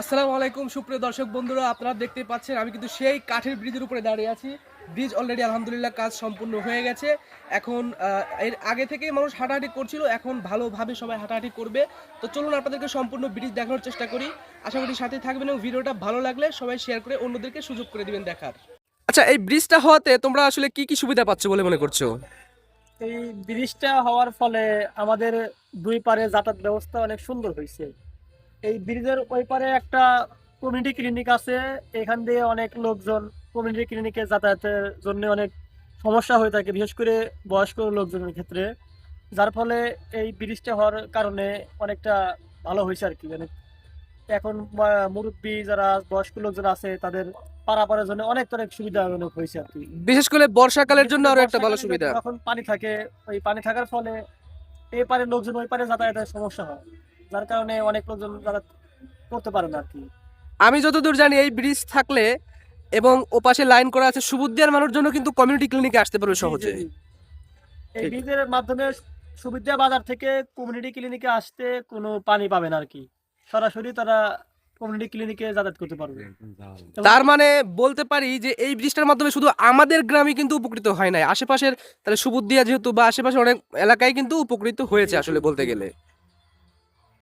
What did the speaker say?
আসসালামু আলাইকুম সুপ্রিয় দর্শক বন্ধুরা আপনারা দেখতে পাচ্ছেন আমি কিন্তু সেই কাঠের ব্রিজের উপরে দাঁড়িয়ে আছি। ব্রিজ অলরেডি আলহামদুলিল্লাহ কাজ সম্পূর্ণ হয়ে গেছে। এখন এর আগে থেকেই মানুষ হাঁটাহাঁটি করছিল এখন ভালোভাবে সবাই হাঁটাহাঁটি করবে। তো চলুন আপনাদেরকে সম্পূর্ণ ব্রিজ দেখানোর চেষ্টা করি। আশা করি সাথে থাকবেন এবং ভিডিওটা ভালো লাগলে সবাই শেয়ার করে অন্যদেরকে সুযোগ করে দিবেন দেখার। আচ্ছা এই ব্রিজটা হওয়াতে তোমরা আসলে কি কি সুবিধা পাচ্ছ বলে মনে করছ? এই ব্রিজটা হওয়ার ফলে আমাদের দুই পারে যাতায়াত ব্যবস্থা অনেক সুন্দর হয়েছে। এই ব্রিজের ওই পারে একটা কমিউনিটি ক্লিনিক আছে। এখান দিয়ে অনেক লোকজন কমিউনিটি ক্লিনিকে যাতায়াতের জন্য অনেক সমস্যা হয়ে থাকে বিশেষ করে বয়স্ক লোকজনের ক্ষেত্রে। যার ফলে এই ব্রিজটা হওয়ার কারণে অনেকটা ভালো হয়েছে আর কি মানে এখন মুরব্বী যারা বয়স্ক লোকজন আছে তাদের পারাপারের জন্য অনেক অনেক সুবিধাজনক হয়েছে আর কি বিশেষ করে বর্ষাকালের জন্য আরও একটা ভালো সুবিধা। যখন পানি থাকে ওই পানি থাকার ফলে এই পারে লোকজন ওই পারে যাতায়াতের সমস্যা হয়। যার কারণে অনেক লোকজন যাতায়াত করতে পারে না আর কি আমি যতদূর জানি এই ব্রিজ থাকলে এবং ওপাশে লাইন করা আছে সুবুদ্দিয়ার মানুষের জন্য কিন্তু কমিউনিটি ক্লিনিকে আসতে পারবে সহজে। এই ব্রিজের মাধ্যমে সুবিধা বাজার থেকে কমিউনিটি ক্লিনিকে আসতে কোনো পানি পাবে না আর কি সরাসরি তারা কমিউনিটি ক্লিনিকে যাতায়াত করতে পারবে। তার মানে বলতে পারি যে এই ব্রিজটার মাধ্যমে শুধু আমাদের গ্রামে কিন্তু উপকৃত হয় নাই। আশেপাশের তাহলে সুবুদ্দিয়া যেহেতু বা আশেপাশের অনেক এলাকায় কিন্তু উপকৃত হয়েছে আসলে বলতে গেলে।